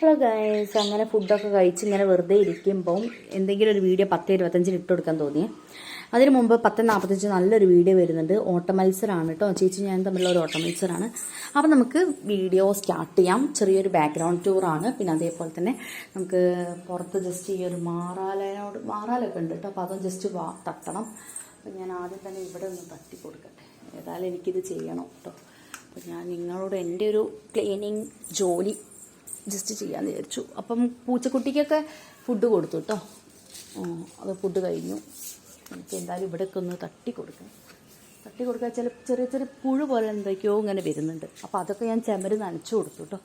Hello guys അങ്ങനെ ഫുഡൊക്കെ കഴിച്ച് ഇങ്ങനെ വെറുതെ ഇരിക്കുമ്പം എന്തെങ്കിലും ഒരു വീഡിയോ പത്ത് ഇരുപത്തഞ്ചിന് ഇട്ട് കൊടുക്കാൻ തോന്നി അതിന് മുമ്പ് പത്ത് നാൽപ്പത്തഞ്ച് നല്ലൊരു വീഡിയോ വരുന്നുണ്ട്. ഓട്ട മത്സരമാണ് കേട്ടോ ചേച്ചി ഞാൻ തമ്മിലുള്ള ഒരു ഓട്ട മത്സരമാണ് അപ്പം നമുക്ക് വീഡിയോ സ്റ്റാർട്ട് ചെയ്യാം. ചെറിയൊരു ബാക്ക്ഗ്രൗണ്ട് ടൂറാണ് പിന്നെ അതേപോലെ തന്നെ നമുക്ക് പുറത്ത് ജസ്റ്റ് ഈ ഒരു മാറാലയോട് മാറാലൊക്കെ ഉണ്ട് കേട്ടോ അപ്പോൾ അതും ജസ്റ്റ് തട്ടണം. അപ്പം ഞാൻ ആദ്യം തന്നെ ഇവിടെ ഒന്ന് തട്ടി കൊടുക്കട്ടെ. ഏതായാലും എനിക്കിത് ചെയ്യണം കേട്ടോ അപ്പം ഞാൻ നിങ്ങളോട് എന്റെ ഒരു ക്ലീനിങ് ജോലി ജസ്റ്റ് ചെയ്യാമെന്ന് വിചാരിച്ചു. അപ്പം പൂച്ചക്കുട്ടിക്കൊക്കെ ഫുഡ് കൊടുത്തു കേട്ടോ അത് ഫുഡ് കഴിഞ്ഞു. എനിക്ക് എന്തായാലും ഇവിടേക്ക് ഒന്ന് തട്ടി കൊടുക്കണം. തട്ടി കൊടുക്കാൻ ചില ചെറിയ ചെറിയ പുഴു പോലെ എന്തൊക്കെയോ ഇങ്ങനെ വരുന്നുണ്ട്. അപ്പോൾ അതൊക്കെ ഞാൻ ചെമര് നനച്ചു കൊടുത്തു കേട്ടോ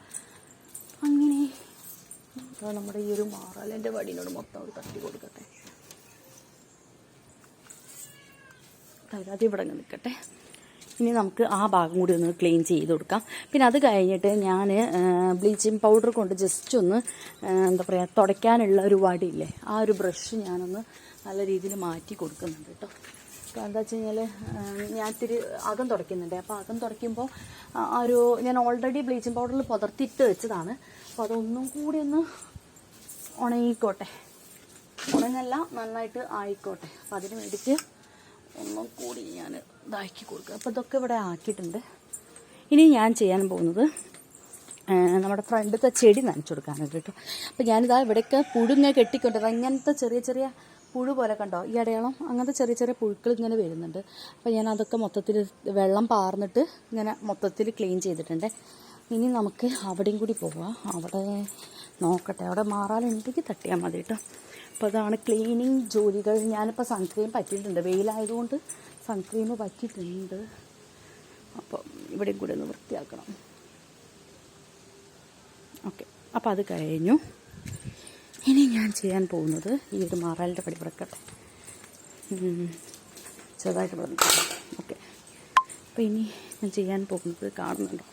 അങ്ങനെ നമ്മുടെ ഈ ഒരു മാറാലേന്റെ വടിനോട് മൊത്തം ഒരു തട്ടി കൊടുക്കട്ടെ. തരാതി ഇവിടെ നിൽക്കട്ടെ. ഇനി നമുക്ക് ആ ഭാഗം കൂടി ഒന്ന് ക്ലീൻ ചെയ്ത് കൊടുക്കാം. പിന്നെ അത് കഴിഞ്ഞിട്ട് ഞാൻ ബ്ലീച്ചിങ് പൗഡർ കൊണ്ട് ജസ്റ്റ് ഒന്ന് എന്താ പറയുക തുടയ്ക്കാനുള്ള ഒരു വടിയില്ലേ ആ ഒരു ബ്രഷ് ഞാനൊന്ന് നല്ല രീതിയിൽ മാറ്റി കൊടുക്കുന്നുണ്ട് കേട്ടോ അപ്പോൾ എന്താ വെച്ച് കഴിഞ്ഞാൽ ഞാൻ ഇത്തിരി അകം തുടയ്ക്കുന്നുണ്ട്. അപ്പോൾ അകം തുടയ്ക്കുമ്പോൾ ആ ഒരു ഞാൻ ഓൾറെഡി ബ്ലീച്ചിങ് പൗഡറിൽ പുതർത്തിയിട്ട് വെച്ചതാണ്. അപ്പോൾ അതൊന്നും കൂടി ഒന്ന് ഉണങ്ങിക്കോട്ടെ. ഉണങ്ങല്ല നന്നായിട്ട് ആയിക്കോട്ടെ. അപ്പോൾ അതിന് വേണ്ടിയിട്ട് ഒന്നും കൂടി ഞാൻ ഇതാക്കി കൊടുക്കുക. അപ്പോൾ ഇതൊക്കെ ഇവിടെ ആക്കിയിട്ടുണ്ട്. ഇനി ഞാൻ ചെയ്യാൻ പോകുന്നത് നമ്മുടെ ഫ്രണ്ടിലത്തെ ചെടി നനച്ചു കൊടുക്കാനായിട്ട് കേട്ടോ. അപ്പോൾ ഞാനിതാ ഇവിടെയൊക്കെ പുഴുങ്ങ കെട്ടിക്കൊണ്ടത് അങ്ങനത്തെ ചെറിയ ചെറിയ പുഴു പോലെ കണ്ടോ? ഈ അടയാളം അങ്ങനത്തെ ചെറിയ ചെറിയ പുഴുക്കൾ ഇങ്ങനെ വരുന്നുണ്ട്. അപ്പോൾ ഞാൻ അതൊക്കെ മൊത്തത്തിൽ വെള്ളം പാർന്നിട്ട് ഇങ്ങനെ മൊത്തത്തിൽ ക്ലീൻ ചെയ്തിട്ടുണ്ട്. ഇനി നമുക്ക് അവിടെയും കൂടി പോവാം. അവിടെ നോക്കട്ടെ. അവിടെ മാറാലുണ്ടെങ്കിൽ തട്ടിയാൽ മതി കേട്ടോ. അപ്പോൾ അതാണ് ക്ലീനിങ് ജോലികൾ. ഞാനിപ്പോൾ സൺസ്ക്രീൻ പറ്റിയിട്ടുണ്ട്. വെയിലായതുകൊണ്ട് സൺക്രീം പറ്റിയിട്ടുണ്ട് അപ്പോൾ ഇവിടെയും കൂടി ഒന്ന് വൃത്തിയാക്കണം. ഓക്കെ അപ്പോൾ അത് കഴിഞ്ഞു. ഇനി ഞാൻ ചെയ്യാൻ പോകുന്നത് ഈ ഒരു മാറാലിന്റെ പടി കിടക്കട്ടെ ചെറുതായിട്ട് പറഞ്ഞു ഓക്കെ അപ്പോൾ ഇനി ഞാൻ ചെയ്യാൻ പോകുന്നത് കാണുന്നുണ്ടോ.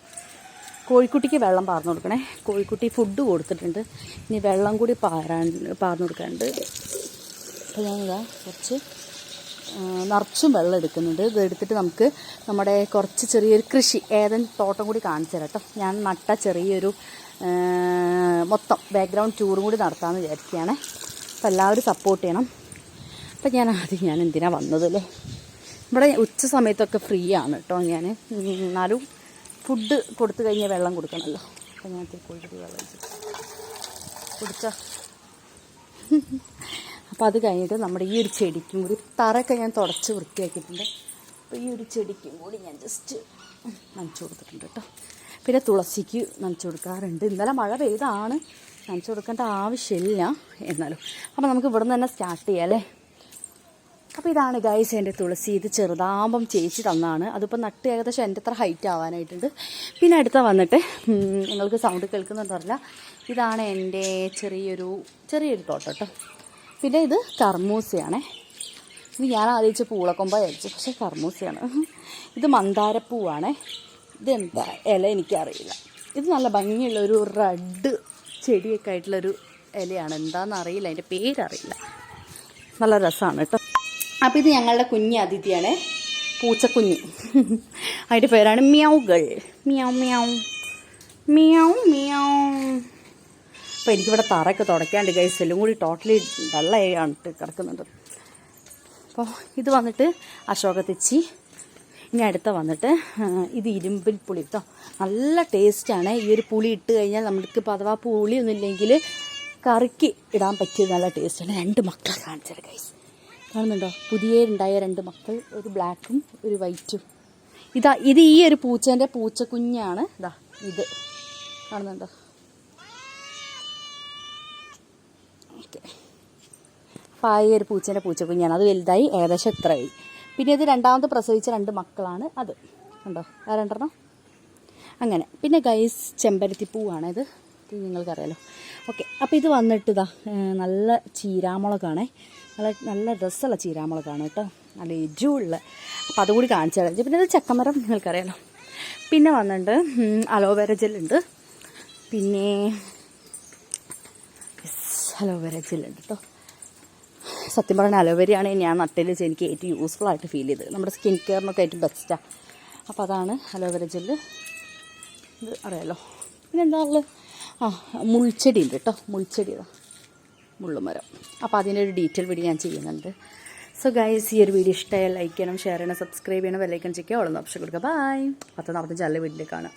കോഴിക്കുട്ടിക്ക് വെള്ളം പാർന്നു കൊടുക്കണേ. കോഴിക്കുട്ടി ഫുഡ് കൊടുത്തിട്ടുണ്ട്. ഇനി വെള്ളം കൂടി പാരാൻ പാർന്നു കൊടുക്കാനുണ്ട്. അപ്പോൾ ഞാനിതാ കുറച്ച് നിറച്ചും വെള്ളം എടുക്കുന്നുണ്ട്. ഇത് എടുത്തിട്ട് നമുക്ക് നമ്മുടെ കുറച്ച് ചെറിയൊരു കൃഷി ഏതെങ്കിലും തോട്ടം കൂടി കാണിച്ചു തരാം കേട്ടോ. ഞാൻ നട്ട ചെറിയൊരു മൊത്തം ബാക്ക്ഗ്രൗണ്ട് ടൂറും കൂടി നടത്താമെന്ന് വിചാരിക്കുകയാണ്. അപ്പോൾ എല്ലാവരും സപ്പോർട്ട് ചെയ്യണം. അപ്പം ഞാൻ ആദ്യം ഞാൻ എന്തിനാണ് വന്നത് അല്ലേ? ഇവിടെ ഉച്ച സമയത്തൊക്കെ ഫ്രീ ആണ് കേട്ടോ ഞാൻ. എന്നാലും ഫുഡ് കൊടുത്തു കഴിഞ്ഞാൽ വെള്ളം കൊടുക്കണമല്ലോ. അപ്പം ഞാൻ കോഴിക്കോട് വെള്ളം കുടിച്ചോ അപ്പോൾ അത് കഴിഞ്ഞിട്ട് നമ്മുടെ ഈ ഒരു ചെടിക്കും കൂടി തറയൊക്കെ ഞാൻ തുടച്ച് വൃത്തിയാക്കിയിട്ടുണ്ട്. അപ്പോൾ ഈ ഒരു ചെടിക്കും കൂടി ഞാൻ ജസ്റ്റ് നനച്ചു കൊടുത്തിട്ടുണ്ട് കേട്ടോ പിന്നെ തുളസിക്ക് നനച്ചു കൊടുക്കാറുണ്ട്. ഇന്നലെ മഴ പെയ്താണ്. നനച്ചു കൊടുക്കേണ്ട ആവശ്യമില്ല എന്നാലും. അപ്പോൾ നമുക്ക് ഇവിടെ നിന്ന് തന്നെ സ്റ്റാർട്ട് ചെയ്യാം അല്ലേ? അപ്പോൾ ഇതാണ് ഗൈസ് എന്റെ തുളസി. ഇത് ചെറുതാകുമ്പം ചേച്ചി തന്നാണ്. അതിപ്പോൾ നട്ട് ഏകദേശം എന്റെ അത്ര ഹൈറ്റ് ആവാനായിട്ടുണ്ട്. പിന്നെ അടുത്ത വന്നിട്ട് നിങ്ങൾക്ക് സൗണ്ട് കേൾക്കുന്നുണ്ടറില്ല ഇതാണ് എന്റെ ചെറിയൊരു ചെറിയൊരു തോട്ടം കേട്ടോ പിന്നെ ഇത് കർമൂസയാണ്. ഇത് ഞാൻ ആലോചിച്ച പൂളക്കൊമ്പ കഴിച്ചു പക്ഷേ കർമൂസയാണ്. ഇത് മന്ദാരപ്പൂവാണ്. ഇതെന്താ? ഇല എനിക്കറിയില്ല. ഇത് നല്ല ഭംഗിയുള്ള ഒരു റെഡ് ചെടിയൊക്കെ ആയിട്ടുള്ളൊരു ഇലയാണ്. എന്താണെന്ന് അറിയില്ല അതിന്റെ പേരറിയില്ല. നല്ല രസമാണ് കേട്ടോ. അപ്പോൾ ഇത് ഞങ്ങളുടെ കുഞ്ഞ് അതിഥിയാണ്. പൂച്ചക്കുഞ്ഞ്. അതിന്റെ പേരാണ് മ്യാവുകൾ. മ്യാവ് മ്യാവ്. മ്യാവ് മ്യാവ്. അപ്പോൾ എനിക്കിവിടെ തറയൊക്കെ തുടയ്ക്കാണ്ട് കൈ എല്ലാം കൂടി ടോട്ടലി വെള്ളയാണ് കിടക്കുന്നുണ്ട്. അപ്പോൾ ഇത് വന്നിട്ട് അശോക തെച്ചി ഇനി അടുത്ത വന്നിട്ട് ഇത് ഇരുമ്പിൽ പുളി കേട്ടോ നല്ല ടേസ്റ്റാണ് ഈ ഒരു പുളി ഇട്ട് കഴിഞ്ഞാൽ നമുക്ക് ഇപ്പോൾ അഥവാ പുളിയൊന്നും ഇല്ലെങ്കിൽ കറിക്ക് ഇടാൻ പറ്റിയ നല്ല ടേസ്റ്റാണ് രണ്ട് മക്കൾ കാണിച്ചത് കൈസ് കാണുന്നുണ്ടോ? പുതിയ ഉണ്ടായ രണ്ട് മക്കൾ ഒരു ബ്ലാക്കും ഒരു വൈറ്റും ഇതാ ഇത് ഈ ഒരു പൂച്ചേന്റെ പൂച്ചക്കുഞ്ഞാണ്. ഇതാ ഇത്. കാണുന്നുണ്ടോ? ആ ഒരു പൂച്ചേന്റെ പൂച്ചക്കുഞ്ഞാണ് അത് വലുതായി ഏകദേശം ഇത്രയായി പിന്നെ ഇത് രണ്ടാമത് പ്രസവിച്ച രണ്ട് മക്കളാണ് അത്. ഉണ്ടോ ആ രണ്ടെണ്ണം? അങ്ങനെ. പിന്നെ ഗൈസ് ചെമ്പരത്തി പൂവാണ് ഇത് നിങ്ങൾക്കറിയാലോ. ഓക്കെ അപ്പോൾ ഇത് വന്നിട്ട് ഇതാ നല്ല ചീരാമുളകാണേ. നല്ല നല്ല രസമുള്ള ചീരാമുളകാണ് കേട്ടോ. നല്ല എജുള്ള അപ്പോൾ അതുകൂടി കാണിച്ചു തരാം. പിന്നെ ഇത് ചക്കമരം നിങ്ങൾക്കറിയാലോ. പിന്നെ വന്നിട്ട് അലോവേര ജെല്ലുണ്ട് പിന്നെ അലോവേര ജെല്ലുണ്ട് കേട്ടോ. സത്യം പറഞ്ഞാൽ അലോവേരയാണ് ഞാൻ വെച്ച് എനിക്ക് ഏറ്റവും യൂസ്ഫുൾ ആയിട്ട് ഫീൽ ചെയ്തത്. നമ്മുടെ സ്കിൻ കെയറിനൊക്കെ ഏറ്റവും ബെസ്റ്റാണ് അപ്പോൾ അതാണ് അലോവേര ജെല്ല് ഇത് അറിയാലോ. പിന്നെ എന്താ ഉള്ളത് ആ മുൾച്ചെടി ഉണ്ട് കേട്ടോ മുൾച്ചെടി മുള്ളുമരം. അപ്പോൾ അതിന്റെ ഒരു ഡീറ്റെയിൽ വീഡിയോ ഞാൻ ചെയ്യുന്നുണ്ട്. സോ ഗൈസ് ഈ ഒരു വീഡിയോ ഇഷ്ടമായാൽ ലൈക്ക് ചെയ്യണം ഷെയർ ചെയ്യണം സബ്സ്ക്രൈബ് ചെയ്യണം ബെല്ലൈക്കൺ ചെയ്യുക ഓളം ഓപ്ഷൻ കൊടുക്കുക. ബൈ പത്ത് നാൽപ്പത്തഞ്ച് നല്ല വീട്ടിലേക്കാണ്